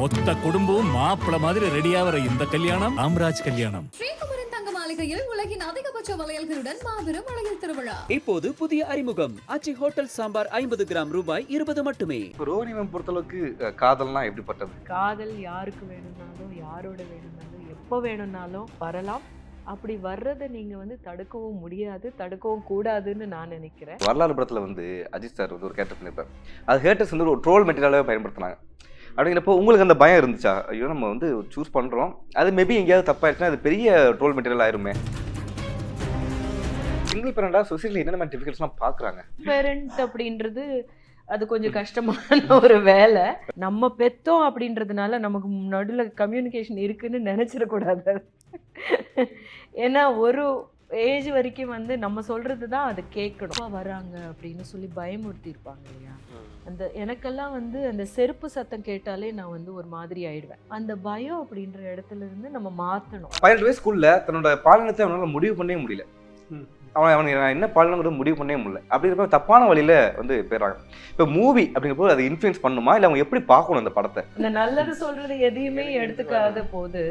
மொத்த குடும்பமும் மாப்பிள மாதிரி ரெடியாகிற இந்த கல்யாணம் ராம்ராஜ் கல்யாணம். ஸ்ரீகுமரன் தங்க மாளிகையில் உலகின் அதிகபட்ச வளையல்களுடன் மாபெரும் வளையல் திருவிழா. இப்போது புதிய அறிமுகம். அச்சி ஹோட்டல் சாம்பார் ஐம்பது கிராம் ரூபாய் இருபது மட்டுமே. மேம் பொறுத்தளவுக்கு காதல்னா எப்படிப்பட்டது? காதல் யாருக்கு வேணும்னாலும் யாரோட வேணும்னாலும் எப்போ வேணும்னாலும் வரலாம். அப்படி வர்றதை நீங்க வந்து தடுக்கவும் முடியாது தடுக்கவும் கூடாதுன்னு நான் நினைக்கிறேன். வரலாறு படத்தில் வந்து அஜித் சார் வந்து ஒரு கேரக்டர் பண்ணியிருப்பார் அது ஹேட்டர்ஸ் வந்து ஒரு ட்ரோல் மெட்டீரியலாகவே பயன்படுத்தினாங்க. அப்படிங்கிறப்போ உங்களுக்கு அந்த பயம் இருந்துச்சா? ஐயோ நம்ம வந்து சூஸ் பண்ணுறோம் அது மேபி எங்கேயாவது தப்பாயிடுச்சுன்னா அது பெரிய ட்ரோல் மெட்டீரியல் ஆயிருமே. சிங்கிள் பேரண்டா சொசைட்டியில் என்னென்ன டிஃபிகல்ட்ஸ்லாம் பார்க்குறாங்க? பேரண்ட் அப்படின்றது அது கொஞ்சம் கஷ்டமான ஒரு வேலை. நம்ம பெத்தோம் அப்படின்றதுனால நமக்கு நடுவில் கம்யூனிகேஷன் இருக்குன்னு நினச்சிடக்கூடாது. ஏன்னா ஒரு ஏஜ் வரைக்கும் வந்து நம்ம சொல்றது தான் அது கேட்கணும். அப்பா வராங்க அப்படின்னு சொல்லி பயமுறுத்தி இருப்பாங்க இல்லையா? அந்த எனக்கெல்லாம் வந்து அந்த செருப்பு சத்தம் கேட்டாலே நான் வந்து ஒரு மாதிரி ஆயிடுவேன். அந்த பயம் அப்படின்ற இடத்துல இருந்து நம்ம மாத்தணும். பதினெட்டு வயசு ஸ்கூலில் தன்னோட பாலினத்தை அவனால் முடிவு பண்ணவே முடியல. அவன் அவனுக்கு நான் என்ன பாலினங்கிறது முடிவு பண்ணவே முடியல. அப்படிங்கிறப்ப தப்பான வழியில வந்து போயிடுறாங்க. இப்போ மூவி அப்படிங்கிறப்போ அது இன்ஃப்ளூயன்ஸ் பண்ணுமா? இல்லை அவங்க எப்படி பார்க்கணும் அந்த படத்தை? இந்த நல்லது சொல்றது எதையுமே எடுத்துக்காத போது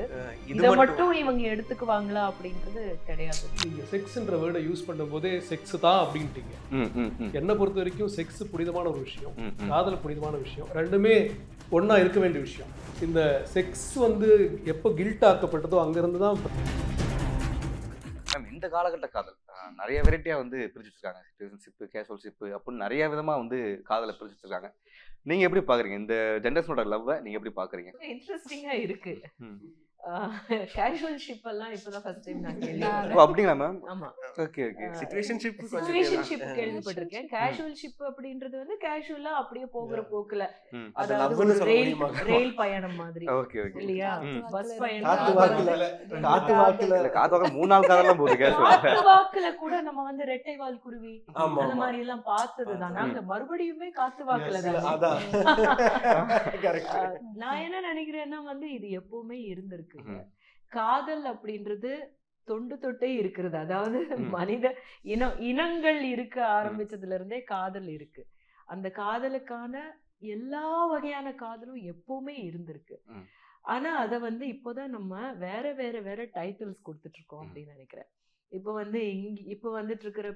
இதை மட்டும் இவங்க எடுத்துக்குவாங்களா அப்படின்றது கிடையாது. நீங்க செக்ஸ்ன்ற வேர்டை யூஸ் பண்ணும்போதே செக்ஸ் தான் அப்படின்ட்டீங்க. ம் ம் ம். என்னை பொறுத்த வரைக்கும் செக்ஸ் புனிதமான ஒரு விஷயம். காதல் புனிதமான விஷயம். ரெண்டுமே ஒண்ணா இருக்க வேண்டிய விஷயம். இந்த செக்ஸ் வந்து எப்போ கில்ட் ஆக்கப்பட்டதோ அங்கிருந்து தான் இந்த காலகட்ட காதல். நிறைய வெரைட்டியாக வந்து பிரிச்சு வச்சிருக்காங்க சிட்டிசன்ஷிப்பு கேஷுவல் ஷிப்பு அப்படின்னு நிறைய விதமாக வந்து காதலை பிரிச்சு வச்சிருக்காங்க நீங்கள் எப்படி பார்க்குறீங்க இந்த ஜென்ரேஷனோட லவ்வை நீங்கள் எப்படி பார்க்குறீங்க இன்ட்ரெஸ்டிங்கா இருக்கு. ம். கேஷுவல் ஷிப் எல்லாம் இப்பதான் ஃபர்ஸ்ட் டைம் நான். ஓ கேள்விப்படுறேன் அப்படிங்களா மேம் ஆமா. ஓகே ஓகே சிச்சுவேஷன்ஷிப் சிச்சுவேஷன்ஷிப் கேள்விப்பட்டிருக்கேன். கேஷுவல் ஷிப் அப்படின்றது வந்து கேஷுவலா அப்படியே போகிற போக்குல. அதாவது லவ்னு ஒரு சொல்ல ரயில் முடியுமா? ரயில் பயணம் மாதிரி. ஓகே ஓகே இல்லையா. பஸ் பயணம் காத்து வாக்குல. காத்து வாக்குல. இல்லை காத்து வாக்க மூணு நாள் காதெல்லாம் போகுது கேஷுவல் காத்து வாக்குல கூட நம்ம வந்து ரெட்டை வால் குருவி அந்த மாதிரி எல்லாம் பார்த்ததுதான் நாங்க மறுபடியுமே காத்து வாக்குல தான். அதான். கரெக்ட் அஹ் நான் என்ன நினைக்கிறேன்னா வந்து இது எப்பவுமே இருந்திருக்கு. ம். காதல் அப்படின்றது தொண்டு தொட்டே இருக்கிறது அதாவது. மனித இனம் இனங்கள் இருக்க ஆரம்பிச்சதுல இருந்தே காதல் இருக்கு அந்த காதலுக்கான எல்லா வகையான காதலும் எப்பவுமே இருந்திருக்கு. ஆனா அத வந்து இப்போதான் நம்ம வேற வேற வேற டைட்டில்ஸ் கொடுத்துட்டு இருக்கோம். அப்படின்னு நினைக்கிறேன் இப்போ வந்து இங்க இப்போ வந்துட்டு இருக்கிற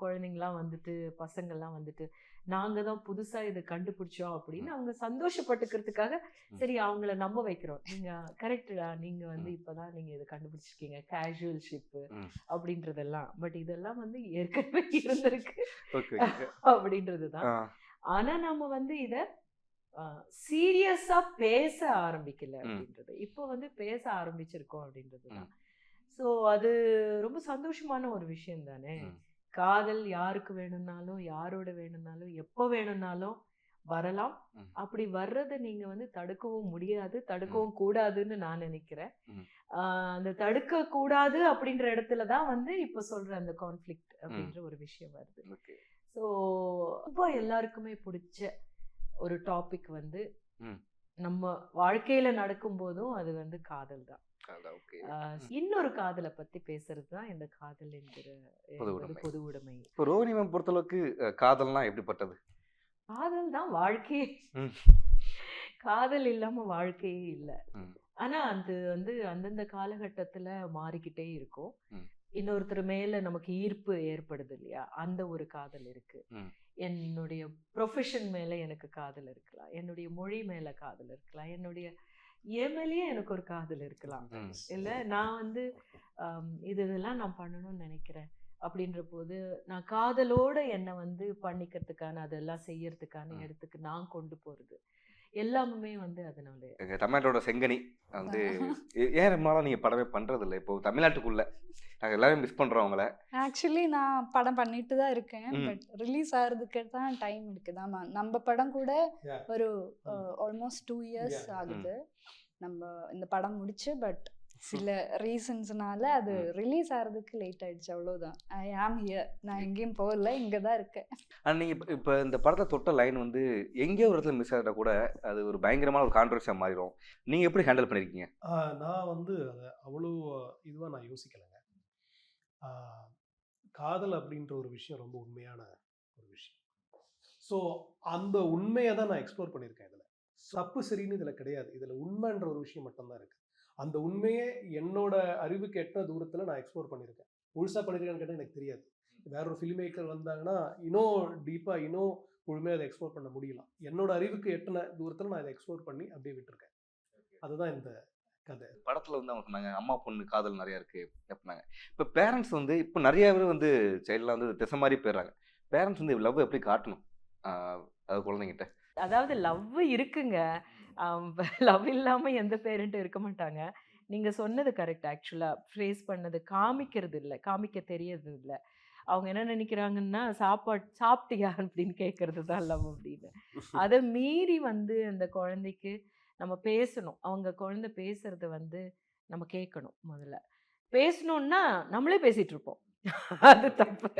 குழந்தைங்கலாம் வந்துட்டு பசங்கள்லாம் வந்துட்டு நாங்க தான் புதுசா இதை கண்டுபிடிச்சோம் அப்படின்னு அவங்க சந்தோஷப்பட்டுக்கிறதுக்காக சரி அவங்கள நம்ப வைக்கிறோம். நீங்க கரெக்டா நீங்க வந்து இப்பதான் நீங்க இதை கண்டுபிடிச்சிருக்கீங்க கேஷுவல் ஷிப் ம். அப்படின்றதெல்லாம். பட் இதெல்லாம் வந்து ஏற்கனவே இருந்திருக்கு அப்படின்றதுதான். ஆனா நம்ம வந்து இத சீரியஸா பேச ஆரம்பிக்கல. அப்படின்றது. இப்போ வந்து பேச ஆரம்பிச்சிருக்கோம் அப்படின்றது தான் ஸோ அது ரொம்ப சந்தோஷமான ஒரு விஷயம் தானே. காதல் யாருக்கு வேணும்னாலும் யாரோட வேணும்னாலும் எப்போ வேணும்னாலும் வரலாம். அப்படி வர்றதை நீங்க வந்து தடுக்கவும் முடியாது தடுக்கவும் கூடாதுன்னு நான் நினைக்கிறேன். அந்த தடுக்க கூடாது அப்படின்ற இடத்துல தான் வந்து இப்ப சொல்ற அந்த கான்ஃப்ளிக்ட் அப்படின்ற ஒரு விஷயம் வருது. ஸோ ரொம்ப எல்லாருக்குமே பிடிச்ச ஒரு டாபிக் வந்து. நம்ம வாழ்க்கையில நடக்கும் போதும் அது வந்து காதல் தான் இன்னொரு காதலை பத்தி பேசுறது தான் இந்த காதல் என்கிற பொது உடைமை. இப்போ மேம் பொறுத்தளவுக்கு காதல்னா எப்படிப்பட்டது காதல் தான் வாழ்க்கையே. காதல் இல்லாம வாழ்க்கையே இல்லை. ஆனா அது வந்து அந்தந்த காலகட்டத்துல மாறிக்கிட்டே இருக்கும். இன்னொருத்தர் மேல நமக்கு ஈர்ப்பு ஏற்படுது இல்லையா அந்த ஒரு காதல் இருக்கு. என்னுடைய ப்ரொஃபஷன் மேல எனக்கு காதல் இருக்கலாம். என்னுடைய மொழி மேல காதல் இருக்கலாம். என்னுடைய என் மேலேயே எனக்கு ஒரு காதல் இருக்கலாம். இல்ல நான் வந்து இது இதெல்லாம் நான் பண்ணணும்னு நினைக்கிறேன். அப்படின்ற போது நான் காதலோட என்னை வந்து பண்ணிக்கிறதுக்கான அதெல்லாம் செய்யறதுக்கான. இடத்துக்கு நான் கொண்டு போறது. எல்லாமே வந்து அதனால. தமிழ்நாட்டோட செங்கனி வந்து ஏன் ரொம்ப நாளா நீங்க படமே பண்றது இல்ல இப்போ தமிழ்நாட்டுக்குள்ள. நாங்க எல்லாரும் மிஸ் பண்றோம் அவங்கள. ஆக்சுவலி நான் படம் பண்ணிட்டு தான் இருக்கேன். பட் ரிலீஸ் ஆகிறதுக்கு தான் டைம் இருக்குது ஆமா நம்ம படம் கூட. ஒரு. Almost two years. ஆகுது. நம்ம இந்த படம் முடிச்சு பட் சில ரீசன்ஸ்னால அது. ரிலீஸ் ஆகிறதுக்கு லேட் ஆயிடுச்சு. அவ்வளோதான் ஐ ஆம் ஹியர் நான் எங்கேயும் போகல. இங்கே தான் இருக்கேன். ஆனா நீங்க இப்ப- இந்த படத்தை தொட்ட லைன் வந்து எங்கேயோ ஒரு இடத்துல மிஸ் ஆகிட்டா கூட அது ஒரு பயங்கரமான ஒரு கான்ட்ரவர்சியா மாறிடும். நீங்க எப்படி ஹேண்டில் பண்ணிருக்கீங்க? ஆஹ் நான் வந்து அதை அவ்வளோ இதுவாக நான் யோசிக்கலைங்க. காதல் அப்படின்ற ஒரு விஷயம் ரொம்ப உண்மையான ஒரு விஷயம். ஸோ அந்த உண்மையை தான் நான் எக்ஸ்ப்ளோர் பண்ணியிருக்கேன் இதில். தப்பு சரின்னு இதில் கிடையாது. இதில் உண்மைன்ற ஒரு விஷயம் மட்டும்தான் இருக்குது அந்த உண்மையே என்னோட அறிவுக்கு எட்ட தூரத்தில் நான் எக்ஸ்ப்ளோர் பண்ணியிருக்கேன். முழுசாக பண்ணியிருக்கேன்னு கேட்டால் எனக்கு தெரியாது. வேற ஒரு ஃபில்ம் மேக்கர் வந்தாங்கன்னா இன்னும் டீப்பாக இன்னும் முழுமையாக அதை எக்ஸ்ப்ளோர் பண்ண முடியலாம். என்னோட அறிவுக்கு எட்டின தூரத்தில் நான் இதை எக்ஸ்ப்ளோர் பண்ணி அப்படியே விட்டுருக்கேன். அதுதான் இந்த கதை. படத்துல வந்து அவங்க சொன்னாங்க அம்மா பொண்ணு காதல் நிறைய இருக்கு. அப்படின்னாங்க. இப்போ பேரண்ட்ஸ் வந்து இப்போ நிறைய பேர் வந்து சைல்ட்லாம் வந்து திசை மாதிரி போயிடுறாங்க. பேரண்ட்ஸ் வந்து லவ் எப்படி காட்டணும்? அது குழந்தைங்கிட்ட. அதாவது லவ் இருக்குங்க. லவ் இல்லாமல் எந்த பேரண்ட்டும் இருக்க மாட்டாங்க. நீங்கள் சொன்னது கரெக்ட் ஆக்சுவலாக ஃப்ரேஸ் பண்ணது காமிக்கிறது இல்லை காமிக்க தெரியறது இல்லை. அவங்க என்ன நினைக்கிறாங்கன்னா சாப்பாடு சாப்பிட்டியா? அப்படின்னு கேட்கறது தான் லவ் அப்படின்னு. அதை மீறி வந்து அந்த குழந்தைக்கு நம்ம பேசணும். அவங்க குழந்தை பேசுறத வந்து நம்ம கேட்கணும் முதல்ல. பேசணும்னா நம்மளே பேசிட்டு இருப்போம். அது தப்பு.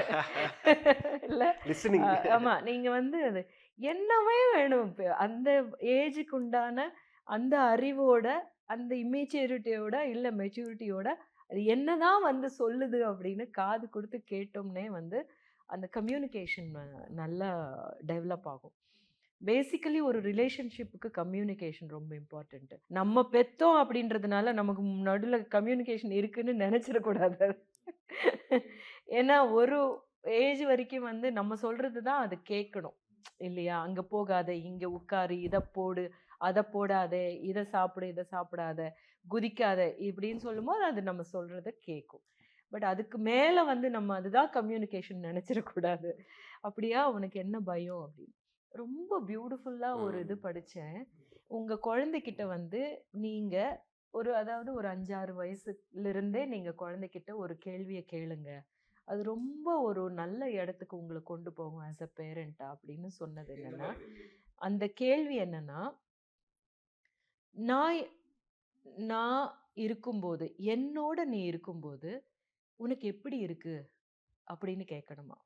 இல்லை? லிசனிங் ஆ- ஆமா. நீங்க வந்து அது என்னவே வேணும். அந்த ஏஜுக்கு உண்டான அந்த அறிவோட அந்த இமேச்சூரிட்டியோட இல்ல மெச்சூரிட்டியோட அது என்னதான் வந்து சொல்லுது அப்படின்னு காது கொடுத்து கேட்டோம்னே வந்து அந்த கம்யூனிகேஷன் நல்லா டெவலப் ஆகும். பேசிக்கலி ஒரு ரிலேஷன்ஷிப்புக்கு கம்யூனிகேஷன் ரொம்ப இம்பார்ட்டண்ட் நம்ம பெத்தோம் அப்படின்றதுனால நமக்கு நடுவில் கம்யூனிகேஷன் இருக்குன்னு நினச்சிடக்கூடாது ஏன்னா ஒரு ஏஜ் வரைக்கும் வந்து நம்ம சொல்கிறது தான் அது கேட்கணும். இல்லையா? அங்கே போகாத இங்கே உட்காரு இதை போடு அதை போடாதே இதை சாப்பிடு இதை சாப்பிடாத குதிக்காத இப்படின்னு சொல்லும்போது அது நம்ம சொல்கிறத கேட்கும் பட் அதுக்கு மேலே வந்து நம்ம அதுதான் கம்யூனிகேஷன் நினச்சிடக்கூடாது அப்படியா? உனக்கு என்ன பயம் அப்படின்னு. ரொம்ப பியூட்டிஃபுல்லாக ஒரு இது படித்தேன் உங்கள் குழந்தைகிட்ட வந்து நீங்கள் ஒரு அதாவது ஒரு அஞ்சாறு வயசுலேருந்தே நீங்கள் குழந்தைகிட்ட ஒரு கேள்வியை கேளுங்க. அது ரொம்ப ஒரு நல்ல இடத்துக்கு உங்களை கொண்டு போகும் ஆஸ் அ பேரண்டா அப்படின்னு சொன்னது என்னன்னா அந்த கேள்வி என்னன்னா நான் நான் இருக்கும்போது என்னோட நீ இருக்கும்போது உனக்கு எப்படி இருக்கு? அப்படின்னு கேட்கணுமா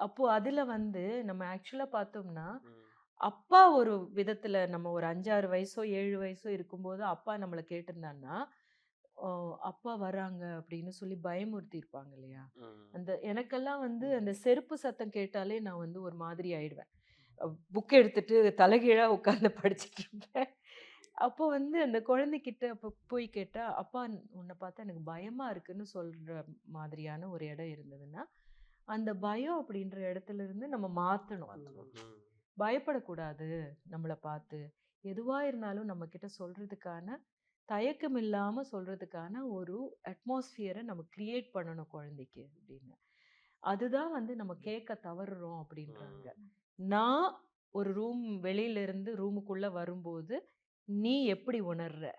அப்போ அதுல வந்து நம்ம ஆக்சுவலா பார்த்தோம்னா அப்பா ஒரு விதத்துல நம்ம ஒரு அஞ்சாறு வயசோ ஏழு வயசோ இருக்கும்போது அப்பா நம்மளை கேட்டிருந்தான்னா "ஓ, அப்பா வராங்க அப்படின்னு சொல்லி பயமுறுத்தி இருப்பாங்க இல்லையா அந்த எனக்கெல்லாம் வந்து அந்த செருப்பு சத்தம் கேட்டாலே நான் வந்து ஒரு மாதிரி ஆயிடுவேன். புக் எடுத்துட்டு தலைகீழா உட்காந்து படிச்சுட்டு இருப்பேன். அப்போ வந்து அந்த குழந்தைகிட்ட அப்போ போய் கேட்டா அப்பா உன்னை பார்த்தா எனக்கு பயமா இருக்குன்னு சொல்ற மாதிரியான ஒரு இடம் இருந்ததுன்னா அந்த பயம் அப்படின்ற இடத்துல இருந்து நம்ம மாத்தணும் அது பயப்படக்கூடாது நம்மளை பார்த்து. எதுவா இருந்தாலும் நம்ம கிட்ட சொல்றதுக்கான தயக்கம் இல்லாம சொல்றதுக்கான ஒரு அட்மாஸ்பியரை நம்ம கிரியேட் பண்ணணும் குழந்தைக்கு அப்படின்னு. அதுதான் வந்து நம்ம கேட்க தவறுறோம் அப்படின்றாங்க. நான் ஒரு ரூம் வெளியில இருந்து ரூமுக்குள்ள வரும்போது நீ எப்படி உணர்ற?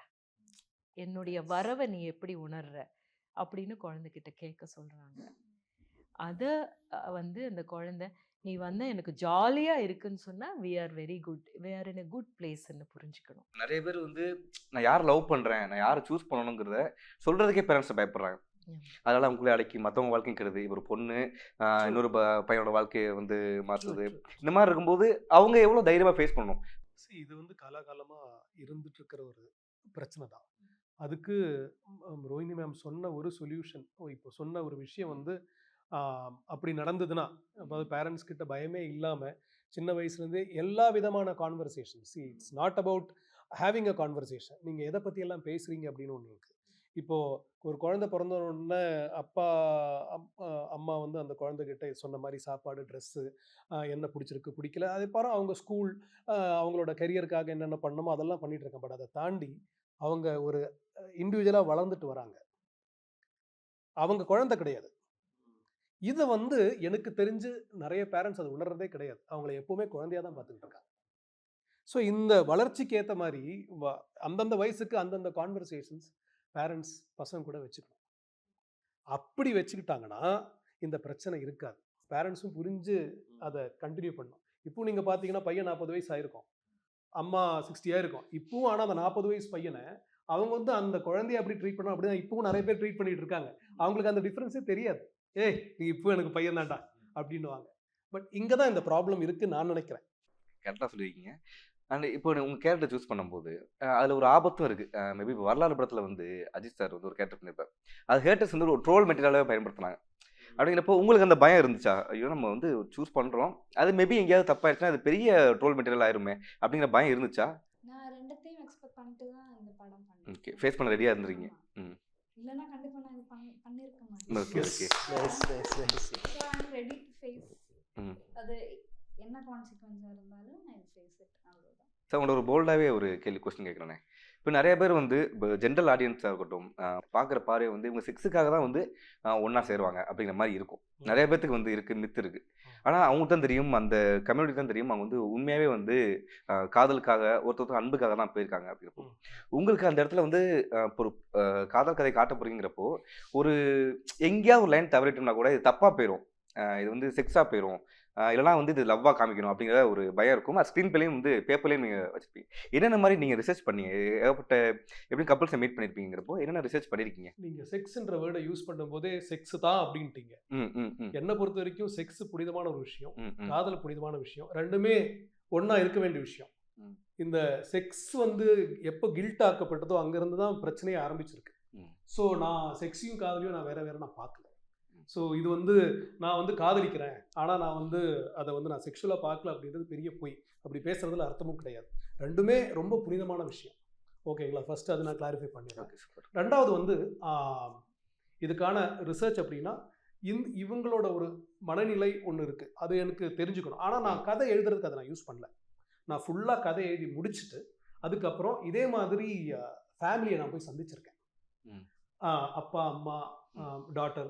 என்னுடைய வரவை நீ எப்படி உணர்ற? அப்படின்னு குழந்தைகிட்ட கேட்க சொல்றாங்க. அதை வந்து அந்த குழந்தை நீ வந்து எனக்கு ஜாலியா இருக்குன்னு சொன்னா we are very good we are in a good பிளேஸ்ன்னு புரிஞ்சுக்கணும். நிறைய பேர் வந்து நான் யார் லவ் பண்றேன்? நான் யாரை சூஸ் பண்ணணுங்கிறத சொல்றதுக்கே பேரண்ட்ஸ் பயப்படுறாங்க. அதனால அவங்களே அடக்கி மற்றவங்க வாழ்க்கையும் கெடுது. ஒரு பொண்ணு இன்னொரு ப- பையனோட வாழ்க்கையை வந்து மாத்துது. இந்த மாதிரி இருக்கும்போது அவங்க எவ்வளவு தைரியமா ஃபேஸ் பண்ணணும்? இது வந்து காலாகாலமாக இருந்துட்டு இருக்கிற ஒரு பிரச்சனை தான். அதுக்கு ரோஹிணி மேம் சொன்ன ஒரு சொல்யூஷன் இப்போ சொன்ன ஒரு விஷயம் வந்து அப்படி நடந்ததுன்னா அதாவது பேரண்ட்ஸ் கிட்ட பயமே இல்லாமல் சின்ன வயசுலேருந்தே எல்லா விதமான conversation see it's not about having a conversation நீங்கள் எதை பற்றியெல்லாம் பேசுகிறீங்க அப்படின்னு ஒன்று இருக்குது இப்போது ஒரு குழந்தை பிறந்த உடனே அப்பா அம்மா வந்து அந்த குழந்தைகிட்ட சொன்ன மாதிரி சாப்பாடு ட்ரெஸ்ஸு என்ன பிடிச்சிருக்கு பிடிக்கல அதே பாரு அவங்க ஸ்கூல் அவங்களோட கெரியருக்காக என்னென்ன பண்ணணுமோ அதெல்லாம் பண்ணிட்டு இருக்கேன் பட் அதை தாண்டி அவங்க ஒரு இண்டிவிஜுவலாக வளர்ந்துட்டு வராங்க. அவங்க குழந்தை கிடையாது. இதை வந்து எனக்கு தெரிஞ்சு நிறைய பேரண்ட்ஸ் அதை உணர்றதே கிடையாது. அவங்கள எப்பவுமே குழந்தையா தான் பார்த்துக்கிட்டு இருக்காங்க. ஸோ இந்த வளர்ச்சிக்கு ஏற்ற மாதிரி வ- அந்தந்த வயசுக்கு அந்தந்த கான்வர்சேஷன்ஸ் பேரண்ட்ஸ் பசங்க கூட வச்சுக்கணும். அப்படி வச்சுக்கிட்டாங்கன்னா இந்த பிரச்சனை இருக்காது. பேரண்ட்ஸும் புரிஞ்சு அதை கண்டினியூ பண்ணும் இப்போ நீங்கள் பார்த்தீங்கன்னா பையன் நாற்பது வயசு ஆயிருக்கும். அம்மா சிக்ஸ்டியாக இருக்கும் இப்பவும் ஆனால் அந்த நாற்பது வயசு பையனை அவங்க வந்து அந்த குழந்தைய அப்படி ட்ரீட் பண்ணோம் அப்படின்னா இப்பவும் நிறைய பேர் ட்ரீட் பண்ணிட்டு இருக்காங்க. அவங்களுக்கு அந்த டிஃப்ரென்ஸே தெரியாது. ஏய் நீ இப்போ எனக்கு பையன் தான்டா அப்படின்னுவாங்க. பட் இங்கே தான் இந்த ப்ராப்ளம் இருக்குன்னு நான் நினைக்கிறேன். கரெக்டாக சொல்லியிருக்கீங்க. அண்ட் இப்போ நீ உங்க கேரக்டர் சூஸ் பண்ணும்போது அதுல ஒரு ஆபத்தும் இருக்கு. மேபி இப்போ வரலாறு படத்துல வந்து அஜித் சார் வந்து ஒரு கேரக்டர் பண்ணியிருப்பார் அது ஹேட்டர்ஸ் வந்து ஒரு ட்ரோல் மெட்டீரியலாகவே பயன்படுத்தினாங்க. அப்படிங்கிறப்போ உங்களுக்கு அந்த பயம் இருந்துச்சா? ஐயோ நம்ம வந்து சூஸ் பண்றோம். அது மேபி எங்கேயாவது தப்பாயிடுச்சுன்னா அது பெரிய ட்ரோல் மெட்டீரியல் ஆயிருமே அப்படிங்கிற பயம் இருந்துச்சா? நான் ரெண்டத்தையும் எக்ஸ்பெக்ட் பண்ணிட்டு தான் இந்த படம் ஓகே ஃபேஸ் பண்ண ரெடியா இருந்திருக்கீங்க ஆமா. ம். இல்லைன்னா கண்டிப்பா நான் இது பண்ண பண்ணிருக்க மாட்டேன் okay okay nice. So, I'm ready to face ம். அது என்ன கான்சிக்வன்ஸாக இருந்தாலும் நான் ஃபேஸ் இட் அவ்வளோதான் சார் உங்களோட ஒரு போல்டாகவே ஒரு கேள்வி கொஸ்டின் கேட்குறேனே இப்போ நிறைய பேர் வந்து இப்போ ஜென்ரல் ஆடியன்ஸாக இருக்கட்டும் பார்க்குற பார்வை வந்து இவங்க செக்ஸுக்காக தான் வந்து ஒன்றா சேருவாங்க அப்படிங்கிற மாதிரி இருக்கும். நிறைய பேர்த்துக்கு வந்து இருக்குது மித்து இருக்குது ஆனால் அவங்களுக்கு தான் தெரியும் அந்த கம்யூனிட்டி தான் தெரியும் அவங்க வந்து உண்மையாகவே வந்து காதலுக்காக ஒருத்தர் அன்புக்காக தான் போயிருக்காங்க அப்படிங்கிறப்போ. உங்களுக்கு அந்த இடத்துல வந்து ஒரு காதல் கதை காட்ட போறீங்கிறப்போ ஒரு எங்கேயாவது ஒரு லைன் தவறிட்டோம்னா கூட இது தப்பாக போயிடும் இது வந்து செக்ஸாக போயிடும் இல்லைனா வந்து இது லவ்வாக காமிக்கணும் அப்படிங்கிற ஒரு பயம் இருக்கும். அது ஸ்க்ரீன் பிளேயும் வந்து பேப்பர்லேயும் நீங்கள் வச்சுருப்பீங்க. என்னென்ன மாதிரி நீங்கள் ரிசர்ச் பண்ணீங்க? ஏகப்பட்ட எப்படி கப்பல்ஸை மீட் பண்ணியிருப்பீங்கிறப்போ என்னென்ன ரிசர்ச் பண்ணியிருக்கீங்க நீங்க செக்ஸ்ன்ற வேர்டை யூஸ் பண்ணும்போதே செக்ஸ் தான் அப்படின்ட்டீங்க. என்னை பொறுத்த வரைக்கும் செக்ஸ் புனிதமான ஒரு விஷயம். காதல் புனிதமான விஷயம். ரெண்டுமே ஒண்ணா இருக்க வேண்டிய விஷயம். இந்த செக்ஸ் வந்து எப்போ கில்ட் ஆக்கப்பட்டதோ அங்கிருந்து தான் பிரச்சனையே ஆரம்பிச்சிருக்கு. ஸோ நான் செக்ஸையும் காதலையும் நான் வேற வேற நான் பார்க்கல. ஸோ இது வந்து நான் வந்து காதலிக்கிறேன். ஆனால் நான் வந்து அதை வந்து நான் செக்ஷுவலாக பார்க்கல அப்படின்றது பெரிய பொய். அப்படி பேசுறதுல அர்த்தமும் கிடையாது. ரெண்டுமே ரொம்ப புனிதமான விஷயம். ஓகேங்களா? ஃபர்ஸ்ட் அது நான் கிளாரிஃபை பண்ணிடுறேன். ரெண்டாவது வந்து இதுக்கான ரிசர்ச் அப்படின்னா இந் இவங்களோட ஒரு மனநிலை ஒன்று இருக்குது அது எனக்கு தெரிஞ்சுக்கணும். ஆனால் நான் கதை எழுதுறதுக்கு அதை நான் யூஸ் பண்ணல. நான் ஃபுல்லாக கதை எழுதி முடிச்சுட்டு அதுக்கப்புறம் இதே மாதிரி ஃபேமிலியை நான் போய் சந்திச்சிருக்கேன். அப்பா அம்மா டாட்டர்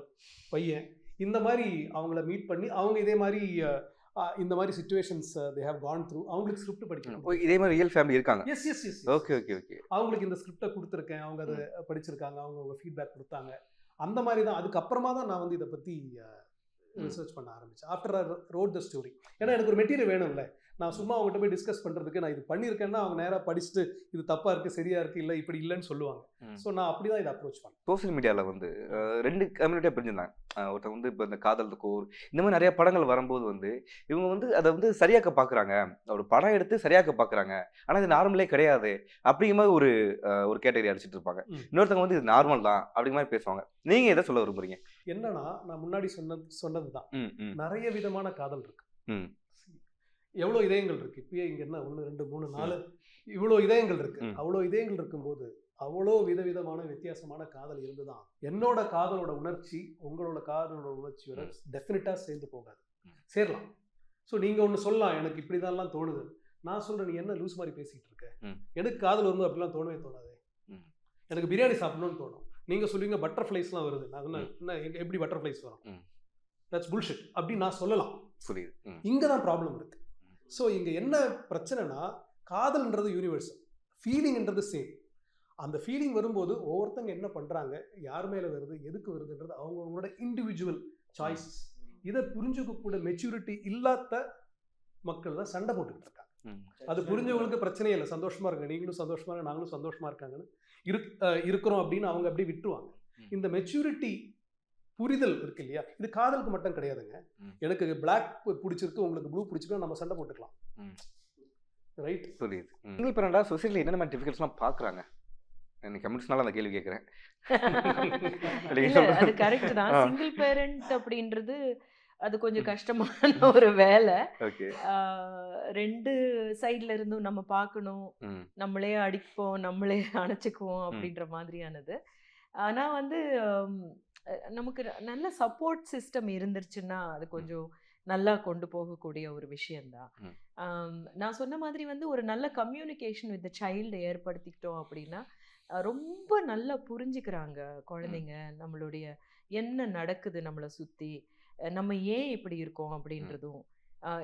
பையன் இந்த மாதிரி அவங்கள மீட் பண்ணி அவங்க இதே மாதிரி இந்த மாதிரி situations they have gone through அவங்களுக்கு ஸ்கிரிப்ட் படிக்கணும். இதே மாதிரி ரியல் ஃபேமிலி இருக்காங்க? Yes yes yes okay okay okay அவங்களுக்கு இந்த ஸ்கிரிப்டை கொடுத்துருக்கேன். அவங்க அதை படிச்சிருக்காங்க. அவங்க ஃபீட்பேக் கொடுத்தாங்க. அந்த மாதிரி தான். அதுக்கப்புறமா தான் நான் வந்து இதை பற்றி ரிசர்ச் பண்ண ஆரம்பித்தேன் ஆஃப்டர் ரோட் த ஸ்டோரி ஏன்னா எனக்கு ஒரு மெட்டீரியல் வேணும்ல. நான் சும்மா அவங்ககிட்ட போய் டிஸ்கஸ் பண்ணுறதுக்கு நான் இது பண்ணியிருக்கேன்னா அவங்க நேராக படிச்சுட்டு இது தப்பாக இருக்குது சரியாக இருக்குது இல்லை இப்படி இல்லைன்னு சொல்லுவாங்க. ஸோ நான் அப்படி தான் இதை அப்ரோச் பண்ணேன். சோஷியல் மீடியாவில் வந்து ரெண்டு கம்யூனிட்டியாக பிரிஞ்சிருந்தாங்க. ஒருத்தன் வந்து இப்போ இந்த காதல் கோர் இந்த மாதிரி நிறைய படங்கள் வரும்போது வந்து இவங்க வந்து அதை வந்து சரியாக்க பார்க்குறாங்க ஒரு படம் எடுத்து சரியாக்க பார்க்குறாங்க ஆனால் இது நார்மலே கிடையாது. அப்படிங்கிற மாதிரி ஒரு ஒரு கேட்டகரி அடிச்சிட்டு இருப்பாங்க. இன்னொருத்தவங்க வந்து இது நார்மல் தான் அப்படிங்கிற மாதிரி பேசுவாங்க. நீங்கள் எதை சொல்ல விரும்புறீங்க? என்னன்னா நான் முன்னாடி சொன்னது சொன்னது தான் நிறைய விதமான காதல் இருக்கு. எவ்வளோ இதயங்கள் இருக்கு இப்பயே இங்க என்ன ஒன்று ரெண்டு மூணு நாலு இவ்வளோ இதயங்கள் இருக்கு. அவ்வளோ இதயங்கள் இருக்கும்போது அவ்வளோ விதவிதமான வித்தியாசமான காதல் இருந்துதான். என்னோட காதலோட உணர்ச்சி உங்களோட காதலோட உணர்ச்சியோட டெஃபினட்டா சேர்ந்து போகாது. சேரலாம். ஸோ நீங்க ஒன்று சொல்லலாம். எனக்கு இப்படிதான்லாம் தோணுது. நான் சொல்றேன் நீ என்ன லூஸ் மாதிரி பேசிட்டு இருக்க. எனக்கு காதல் வரும்போது அப்படிலாம் தோணவே தோணாது. எனக்கு பிரியாணி சாப்பிடணும்னு தோணும். நீங்க சொல்லுவீங்க பட்டர்ஃப்ளைஸ்லாம் வருது. நான் எங்க- எப்படி பட்டர்ஃப்ளைஸ் வரும். தட்ஸ் புல்ஷிட் அப்படி நான் சொல்லலாம். புரியுது. இங்கே தான் ப்ராப்ளம் இருக்கு. ஸோ இங்கே என்ன பிரச்சனைனா காதல்ன்றது யூனிவர்சல் ஃபீலிங்ன்றது சேம் அந்த ஃபீலிங் வரும்போது ஒவ்வொருத்தங்க என்ன பண்ணுறாங்க யார் மேலே வருது? எதுக்கு வருதுன்றது அவங்கவுங்களோட இண்டிவிஜுவல் சாய்ஸஸ் இதை புரிஞ்சுக்கக்கூடிய மெச்சூரிட்டி இல்லாத மக்கள் தான் சண்டை போட்டுக்கிட்டு இருக்காங்க. அது புரிஞ்சவங்களுக்கு பிரச்சனையே இல்லை. சந்தோஷமா இருங்க. நீங்களும் சந்தோஷமா இருங்க. நாங்களும் சந்தோஷமா இருக்காங்கன்னு இருக்கிறோம் அப்படின்னு அவங்க அப்படியே விட்டுருவாங்க. இந்த மெச்சூரிட்டி புரிதல் இருக்கு இல்லையா? இது காதலுக்கு மட்டும் கிடையாதுங்க. எனக்கு பிளாக் பிடிச்சிருக்கு உங்களுக்கு ப்ளூ பிடிச்சிருக்கு நம்ம சண்டை போட்டுக்கலாம். ரைட் புரியுது. சிங்கிள் பேரண்டா சொசைட்டியில் என்னென்ன டிஃபிகல்ட்ஸ்லாம் பார்க்குறாங்க? எனக்கு கம்யூனிஸ்ட்னால அந்த கேள்வி கேட்குறேன். அது கரெக்ட் தான். சிங்கிள் பேரண்ட் அப்படின்றது அது கொஞ்சம் கஷ்டமான ஒரு வேலை. ரெண்டு சைட்ல இருந்தும் நம்ம பார்க்கணும். நம்மளே அடிப்போம் நம்மளே அணைச்சிக்குவோம் அப்படின்ற மாதிரியானது. ஆனா வந்து நமக்கு நல்ல சப்போர்ட் சிஸ்டம் இருந்துருச்சுன்னா அது கொஞ்சம் நல்லா கொண்டு போகக்கூடிய ஒரு. ஆம், நான் சொன்ன மாதிரி வந்து ஒரு நல்ல கம்யூனிகேஷன் வித் சைல்டு ஏற்படுத்திக்கிட்டோம் அப்படின்னா ரொம்ப நல்லா புரிஞ்சுக்கிறாங்க குழந்தைங்க. நம்மளுடைய என்ன நடக்குது நம்மளை சுற்றி நம்ம ஏன் இப்படி இருக்கோம் அப்படின்றதும்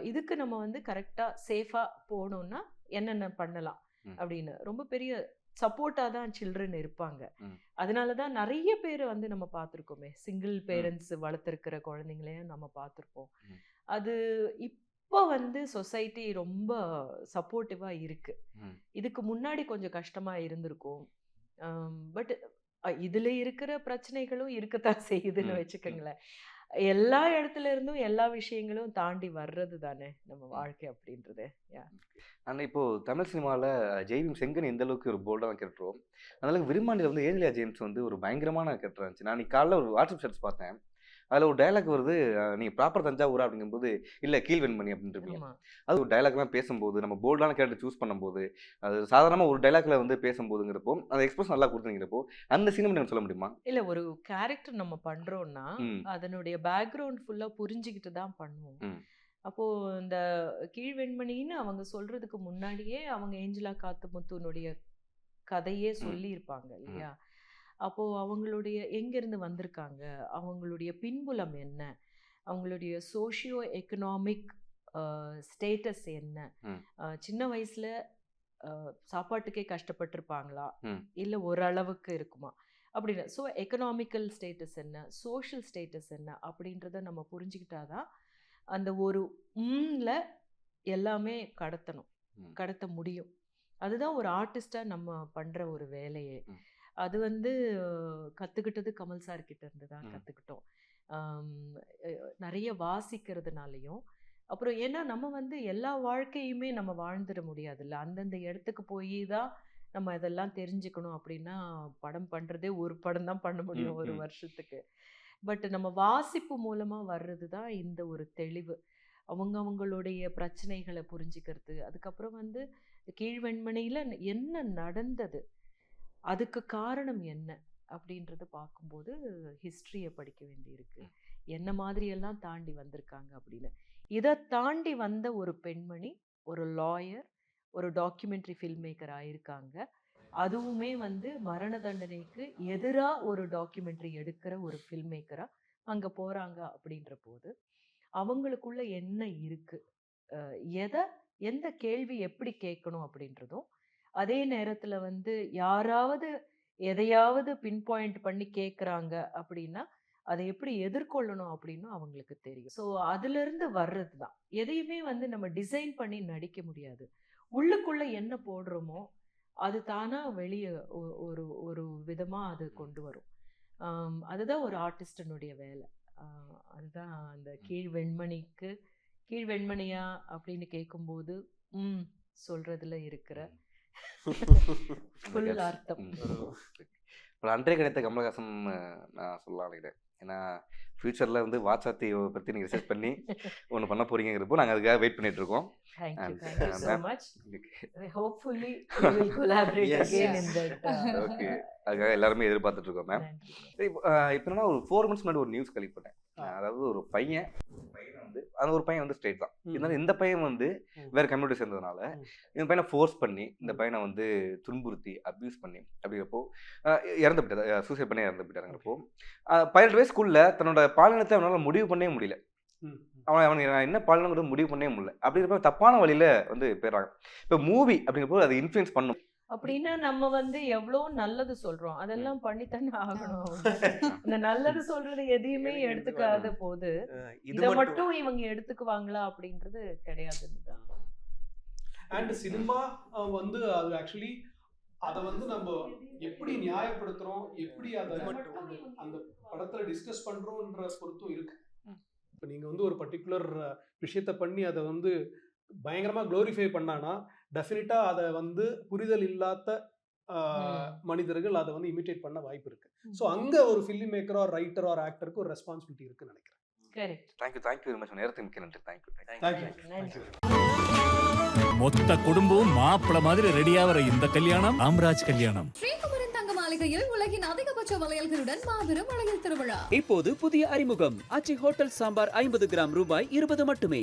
இதுக்கு நம்ம வந்து கரெக்டாக சேஃபாக போகணுன்னா என்னென்ன பண்ணலாம். அப்படின்னு ரொம்ப பெரிய சப்போர்ட்டாக தான் சில்ட்ரன் இருப்பாங்க. அதனால தான் நிறைய பேர் வந்து நம்ம பார்த்துருக்கோமே சிங்கிள் பேரண்ட்ஸ் வளர்த்துருக்கிற குழந்தைங்களையும் நம்ம பார்த்துருப்போம். அது இப்போ வந்து சொசைட்டி ரொம்ப சப்போர்ட்டிவாக இருக்கு ம். இதுக்கு முன்னாடி கொஞ்சம் கஷ்டமாக இருந்திருக்கும் பட் இதில் இருக்கிற பிரச்சனைகளும் இருக்கத்தான் செய்யுதுன்னு. வச்சுக்கோங்களேன் எல்லா இடத்துல இருந்தும் எல்லா விஷயங்களும் தாண்டி வர்றது தானே நம்ம வாழ்க்கை அப்படின்றது. ஆனால் இப்போ தமிழ் சினிமாவில் ஜெய்பீம் செங்கன் எந்த அளவுக்கு ஒரு போல்டான கேரக்டரோ அந்த அளவுக்கு விரும்மாண்டியில் வந்து ஏஞ்சலியா ஜேம்ஸ் வந்து ஒரு பயங்கரமான கேரக்டர் இருந்துச்சு. நான் இன்னைக்கு காலைல ஒரு வாட்ஸ்அப் ஸ்டேட்டஸ் பார்த்தேன். அதில் ஒரு டைலாக் வருது நீங்க ப்ராப்பர் தஞ்சாவூரா அப்படிங்கும்போது இல்ல கீழ்வெண்மணி ஆமா. அது ஒரு டைலாக்லாம் பேசும்போது நம்ம போல்டான கேரக்டர் சூஸ் பண்ணும்போது அது சாதாரணமாக ஒரு டைலாக்ல வந்து பேசும்போதுங்கிறப்போ அந்த எக்ஸ்பிரஸ் நல்லா கொடுத்துங்கிறப்போ அந்த சீனை எனக்கு சொல்ல முடியுமா? இல்ல ஒரு கேரக்டர் நம்ம பண்றோம்னா ம். அதனுடைய பேக்ரவுண்ட் ஃபுல்லா புரிஞ்சுக்கிட்டு தான் பண்ணுவோம். அப்போ இந்த கீழ்வெண்மணின்னு அவங்க சொல்றதுக்கு முன்னாடியே அவங்க ஏஞ்சலா காத்துமுத்துனுடைய கதையே சொல்லியிருப்பாங்க இல்லையா? அப்போ அவங்களுடைய எங்கிருந்து வந்திருக்காங்க? அவங்களுடைய பின்புலம் என்ன? அவங்களுடைய சோஷியோ எக்கனாமிக் ஸ்டேட்டஸ் என்ன? சின்ன வயசுல சாப்பாட்டுக்கே கஷ்டப்பட்டிருப்பாங்களா. இல்ல ஓரளவுக்கு இருக்குமா? அப்படின்னு. ஸோ எக்கனாமிக்கல் ஸ்டேட்டஸ் என்ன? சோஷியல் ஸ்டேட்டஸ் என்ன? அப்படின்றத நம்ம புரிஞ்சுக்கிட்டாதான் அந்த ஒரு உம்ல எல்லாமே கடத்தணும். கடத்த முடியும். அதுதான் ஒரு ஆர்டிஸ்டாக நம்ம பண்ணுற ஒரு வேலையே. அது வந்து அஹ், கத்துக்கிட்டது கமல் சார் கிட்ட இருந்து தான். கற்றுக்கிட்டோம் நிறைய வாசிக்கிறதுனாலையும் அப்புறம் ஏன்னா நம்ம வந்து எல்லா வாழ்க்கையுமே நம்ம வாழ்ந்துட முடியாதுல்ல. அந்தந்த இடத்துக்கு போய் தான் நம்ம இதெல்லாம் தெரிஞ்சுக்கணும் அப்படின்னா படம் பண்ணுறதே ஒரு படம் தான் பண்ண முடியும் ஒரு. வருஷத்துக்கு. பட் நம்ம வாசிப்பு மூலமாக வர்றது தான் இந்த ஒரு தெளிவு. அவங்க அவங்களுடைய பிரச்சனைகளை புரிஞ்சுக்கிறது. அதுக்கப்புறம் வந்து கீழ்வெண்மணியில் என்ன நடந்தது? அதுக்கு காரணம் என்ன? அப்படின்றத பார்க்கும்போது ஹிஸ்ட்ரியை படிக்க வேண்டியிருக்கு. என்ன மாதிரியெல்லாம் தாண்டி வந்திருக்காங்க அப்படின்னு. இதை தாண்டி வந்த ஒரு பெண்மணி ஒரு லாயர் ஒரு டாக்குமெண்ட்ரி ஃபில்ம் மேக்கர் ஆயிருக்காங்க. அதுவுமே வந்து மரண தண்டனைக்கு எதிராக ஒரு டாக்குமெண்ட்ரி எடுக்கிற ஒரு ஃபில்ம் மேக்கராக அங்கே போகிறாங்க அப்படின்ற போது அவங்களுக்குள்ள என்ன இருக்கு? அஹ் எதை எந்த கேள்வி எப்படி கேட்கணும் அப்படின்றதும் அதே நேரத்தில் வந்து யாராவது எதையாவது பின் பாயிண்ட் பண்ணி கேட்குறாங்க அப்படின்னா அதை எப்படி எதிர்கொள்ளணும் அப்படின்னு அவங்களுக்கு தெரியும். ஸோ அதுலேருந்து வர்றது தான். எதையுமே வந்து நம்ம டிசைன் பண்ணி நடிக்க முடியாது. உள்ளுக்குள்ள என்ன போடுறோமோ அது தானாக வெளியே ஒரு ஒரு விதமாக அது கொண்டு வரும். அதுதான் ஒரு ஆர்டிஸ்டனுடைய வேலை. அதுதான் அந்த கீழ் வெண்மணிக்கு கீழ் வெண்மணியா அப்படின்னு கேட்கும்போது ம் சொல்றதுல இருக்கிற அன்றே கிடைத்த கமலஹாசன் நான் சொல்லலாம் நினைக்கிறேன் ஏன்னா ஃபியூச்சரில் வந்து வாட்சாத்தி பற்றி நீங்கள் ரிசர்ச் பண்ணி ஒன்று பண்ண போறீங்கிறப்போ நாங்கள் அதுக்காக வெயிட் பண்ணிட்டு இருக்கோம். தேங்க்யூ uh, ஓகே அதுக்காக எல்லாருமே எதிர்பார்த்துட்டு இருக்கோம் மேம் இப்போ என்னன்னா ஒரு ஃபோர் மந்த்ஸ் முன்னாடி ஒரு நியூஸ் ஆ. அதாவது ஒரு பையன் ஒரு பையன் வந்து அந்த ஒரு பையன் வந்து ஸ்ட்ரெயிட் தான். இருந்தாலும் இந்த பையன் வந்து. வேற கம்யூனிட்டி சேர்ந்ததுனால. இந்த பையனை ஃபோர்ஸ் பண்ணி இந்த. பையனை வந்து துன்புறுத்தி அப்யூஸ் பண்ணி அப்படிங்கிறப்போ இறந்து போயிட்டார் சூசைட் பண்ணி இறந்து போயிட்டாருங்கிறப்போ பதினெட்டு வயசு ஸ்கூல்ல தன்னோட பாலினத்தை அவனால முடிவு பண்ணவே முடியல. அவன் அவனுக்கு நான் என்ன பாலினங்கிறது முடிவு பண்ணவே முடியல அப்படிங்கிறப்ப தப்பான வழியில வந்து போயிடுறாங்க இப்போ மூவி அப்படிங்கிறப்போ அது இன்ஃப்ளூயன்ஸ் பண்ணும் அப்படின்னா நம்ம வந்து எவ்வளோ நல்லது சொல்றோம். அதெல்லாம் பண்ணித்தானே ஆகணும். இந்த நல்லது சொல்றது எதையுமே எடுத்துக்காத எடுத்துக்க போது இதை மட்டும். இவங்க எடுத்துக்குவாங்களா அப்படின்றது கிடையாதுன்னு தான். அண்ட் சினிமா வந்து அது ஆக்சுவலி அதை வந்து நம்ம எப்படி நியாயப்படுத்துறோம் எப்படி அதை அந்த- அந்த படத்துல டிஸ்கஸ் பண்றோம்ன்ற பொறுத்தும் இருக்கு. இப்போ நீங்க வந்து ஒரு பர்டிகுலர் விஷயத்த பண்ணி அதை வந்து பயங்கரமா க்ளோரிஃபை பண்ணானா டெஃபினட்டா அதை வந்து புரிதல் இல்லாத மனிதர்கள் அதை வந்து இமிட்டேட் பண்ண வாய்ப்பு இருக்கு. ஸோ அங்க ஒரு ஃபிலிம் மேக்கரோ ரைட்டரோ ரைட்டருக்கு ஒரு ரெஸ்பான்சிபிலிட்டி இருக்குன்னு நினைக்கிறேன். Correct thank you thank you very much நேரத்துக்கு மிக்க நன்றி. தேங்க்யூ மொத்த குடும்பம் மாப்பிள மாதிரி ரெடியாகிற இந்த கல்யாணம் ராம்ராஜ் கல்யாணம். ஸ்ரீகுமரன் தங்க மாளிகையில் உலகின் அதிகபட்ச வளையல்களுடன் மாபெரும் வளையல் திருவிழா. இப்போது புதிய அறிமுகம். ஆச்சி ஹோட்டல் சாம்பார் ஐம்பது கிராம் ரூபாய் இருபது மட்டுமே.